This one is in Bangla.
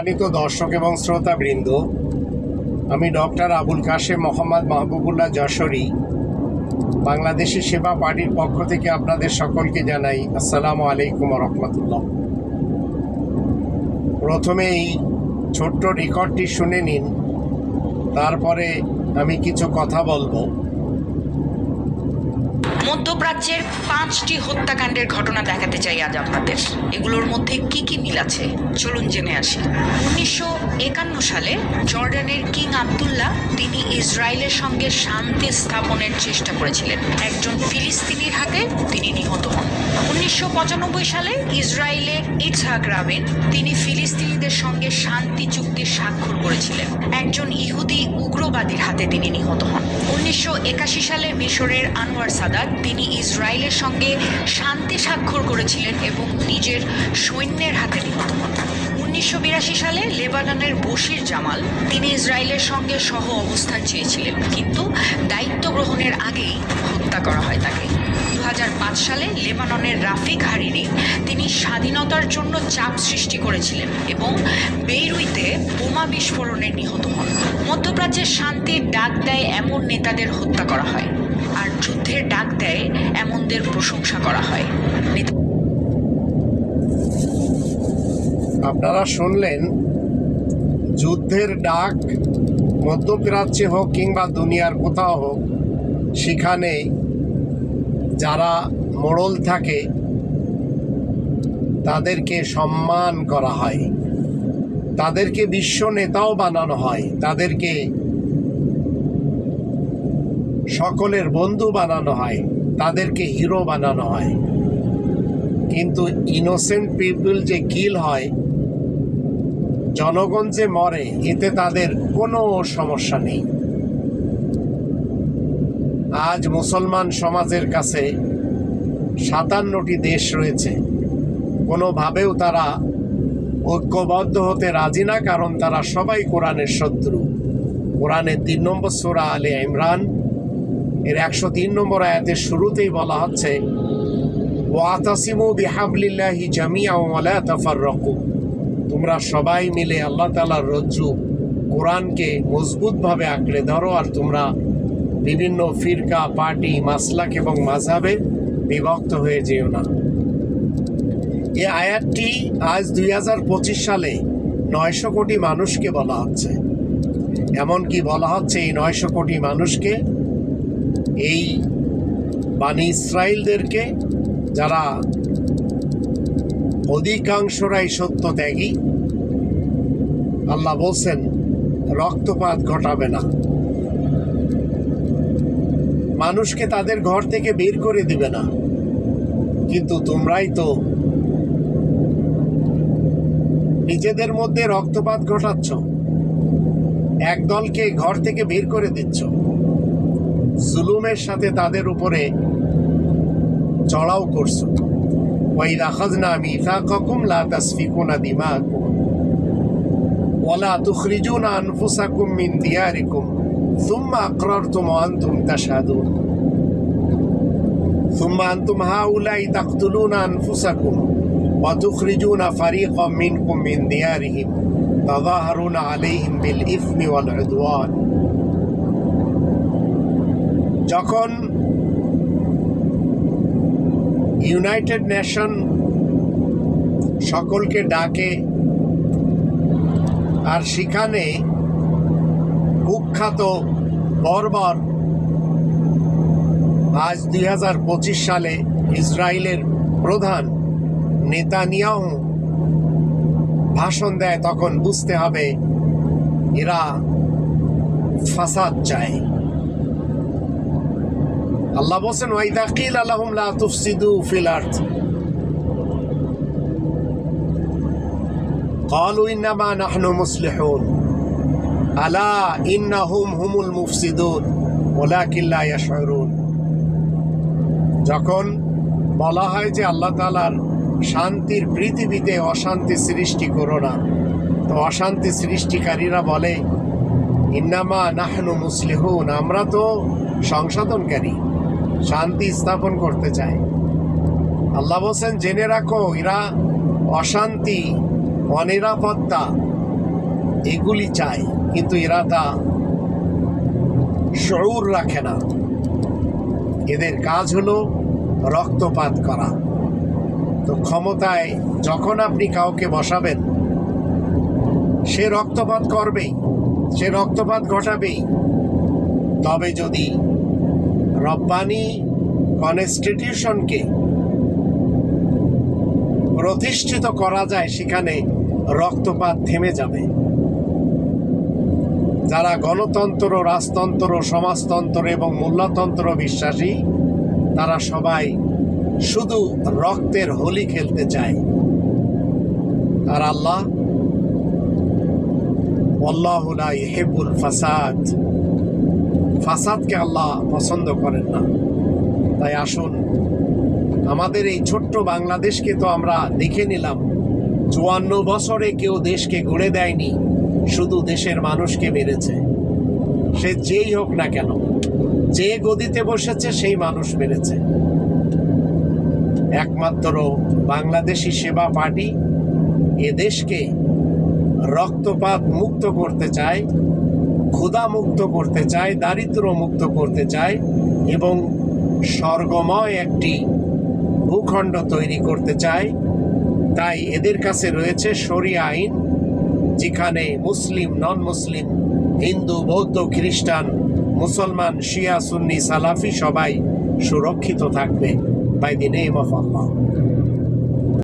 সম্মানিত দর্শক এবং শ্রোতা বৃন্দ আমি ডক্টর আবুল কাশেম মোহাম্মদ মাহবুবুল্লাহ যশোরী, বাংলাদেশি সেবা পার্টির পক্ষ থেকে আপনাদের সকলকে জানাই আসসালামু আলাইকুম রহমতুল্লাহ। প্রথমে এই ছোট্ট রেকর্ডটি শুনে নিন, তারপরে আমি কিছু কথা বলব। মধ্যপ্রাচ্যের পাঁচটি হত্যাকাণ্ডের ঘটনা দেখাতে চাই আজ আপনাদের। এগুলোর মধ্যে কি কি মিল আছে? চলুন জেনে আসি। উনিশশো একান্ন সালে জর্ডানের কিং আবদুল্লাহ তিনি ইসরায়েলের সঙ্গে শান্তি স্থাপনের চেষ্টা করেছিলেন। একজন ফিলিস্তিনির হাতে তিনি নিহত হন। উনিশশো পঁচানব্বই সালে ইসরায়েলে ইটসাক রাবিন তিনি ফিলিস্তিনিদের সঙ্গে শান্তি চুক্তি স্বাক্ষর করেছিলেন। একজন ইহুদি উগ্রবাদীর হাতে তিনি নিহত হন। উনিশশো একাশি সালে মিশরের আনোয়ার সাদাত তিনি ইসরায়েলের সঙ্গে শান্তি স্বাক্ষর করেছিলেন এবং নিজের সৈন্যের হাতে নিহত হন। উনিশশো বিরাশি সালে লেবাননের বশির জামাল তিনি ইসরায়েলের সঙ্গে সহ অবস্থান চেয়েছিলেন, কিন্তু দায়িত্ব গ্রহণের আগেই হত্যা করা হয় তাকে। সালে লেবাননের রাফিক হারিরি তিনি স্বাধীনতার জন্য চাপ সৃষ্টি করেছিলেন এবং বেইরুইতে বোমা বিস্ফোরণে নিহত হন। মধ্যপ্রাচ্যের শান্তির ডাক দেয় এমন নেতাদের হত্যা করা হয়। আর যুদ্ধের ডাক দেয় এমনদের প্রশংসা করা হয়। আপনারা শুনলেন, যুদ্ধের ডাক মধ্যপ্রাচ্যে হোক কিংবা দুনিয়ার কোথাও হোক সেখানে যারা মোড়ল থাকে, তাদেরকে সম্মান করা হয়। তাদেরকে বিশ্ব নেতাও বানানো হয়। তাদেরকে সকলের বন্ধু বানানো হয়। তাদেরকে হিরো বানানো হয়। কিন্তু ইনোসেন্ট পিপল যে কিল হয়, জনগণ যে মরে, এতে তাদের কোনো সমস্যা নেই। আজ মুসলমান সমাজের কাছে সাতান্নটি দেশ রয়েছে। কোনোভাবেও তারা ঐক্যবদ্ধ হতে রাজি না, কারণ তারা সবাই কোরআনের শত্রু। কোরআনের তিন নম্বর সোরা আলে ইমরান, এর একশো তিন নম্বর আয়াতের শুরুতেই বলা হচ্ছে, ওয়াতাসিমু বিহাবলিল্লাহি জামিয়া ওয়ালা তাফাররাকু। তোমরা সবাই মিলে আল্লাহ তাআলার রজ্জু কোরআনকে মজবুতভাবে আঁকড়ে ধরো, আর তোমরা বিভিন্ন ফিরকা, পার্টি, মাসলাক এবং মাঝাবে বিভক্ত হয়ে যেও না। এই আয়াতটি আজ দুই হাজার পঁচিশ সালে নয়শো কোটি মানুষকে বলা হচ্ছে। এমনকি বলা হচ্ছে এই নয়শো কোটি মানুষকে, এই বাণী ইসরায়েলদেরকে যারা অধিকাংশরাই সত্য ত্যাগী। আল্লাহ বলছেন, রক্তপাত ঘটাবে না। মানুষকে তাদের ঘর থেকে বের করে দিবে না। কিন্তু তোমরাই তো নিজেদের মধ্যে রক্তপাত ঘটাচ্ছ। এক দলকে ঘর থেকে বের করে দিচ্ছ। জুলুমের সাথে তাদের উপরে চড়াও করছ। ওই রাখাজনা মিথাকুম লা তাসফিকুনা দিমাকুম। ওয়ালা তুখরিজুনা আনফুসাকুম মিন দিয়ারিকুম। ثم أقررتم وأنتم تشهدون ثم أنتم هؤلاء تقتلون أنفسكم وتخرجون فريقا منكم من ديارهم تظاهرون عليهم بالإثم والعدوان যখন ইউনাইটেড নেশন সকলকে ডাকে আর সেখানে কুখ্যাত বর্বর আজ দুই হাজার পঁচিশ সালে ইসরায়েলের প্রধান নেতানিয়াহু ভাষণ দেয় তখন বুঝতে হবে এরা ফাসাদ চায় আল্লাহ বলছেন ওয়াইদা কিল আলাহুম লা তুফসিদু ফিল আরদ قالوا إنما نحن مصلحون আলা ইন্না হুম হুমুল মুফসিদুন ওলা কিল্লা ইয়াশরুন যখন বলা হয় যে আল্লাহ তালার শান্তির পৃথিবীতে অশান্তি সৃষ্টি করো না, তো অশান্তি সৃষ্টিকারীরা বলে, ইন্নামা নাহনু মুসলিহুন আমরা তো সংশোধনকারী, শান্তি স্থাপন করতে চাই। আল্লাহ হোসেন জেনে রাখো, এরা অশান্তি, অনিরাপত্তা এগুলি চায় কিন্তু এরা তা শরুর রাখে না। এদের কাজ হলো রক্তপাত করা। তো ক্ষমতায় যখন আপনি কাউকে বসাবেন, সে রক্তপাত করবেই, সে রক্তপাত ঘটাবেই। তবে যদি রব্বানি কনস্টিটিউশনকে প্রতিষ্ঠিত করা যায়, সেখানে রক্তপাত থেমে যাবে। যারা গণতন্ত্র, রাজতন্ত্র, সমাজতন্ত্র এবং মূল্যতন্ত্র বিশ্বাসী, তারা সবাই শুধু রক্তের হোলি খেলতে চায়। আর আল্লাহ আল্লাহুলা ইহেবুল ফাসাদ। ফাসাদকে আল্লাহ পছন্দ করেন না। তাই আসুন, আমাদের এই ছোট্ট বাংলাদেশকে তো আমরা দেখে নিলাম। চুয়ান্ন বছরে কেউ দেশকে গড়ে দেয়নি। শুধু দেশের মানুষকে মেরেছে। সে যেই হোক না কেন, যে গদিতে বসেছে সেই মানুষ মেরেছে। একমাত্র বাংলাদেশি সেবা পার্টি এ দেশকে রক্তপাত মুক্ত করতে চায়, ক্ষুধা মুক্ত করতে চায়, দারিদ্র মুক্ত করতে চায় এবং স্বর্গময় একটি ভূখণ্ড তৈরি করতে চায়, তাই এদের কাছে রয়েছে শরিয়া আইন যেখানে মুসলিম নন মুসলিম হিন্দু, বৌদ্ধ, খ্রিস্টান, মুসলমান, শিয়া, সুন্নি, সালাফি সবাই সুরক্ষিত থাকবে। By the name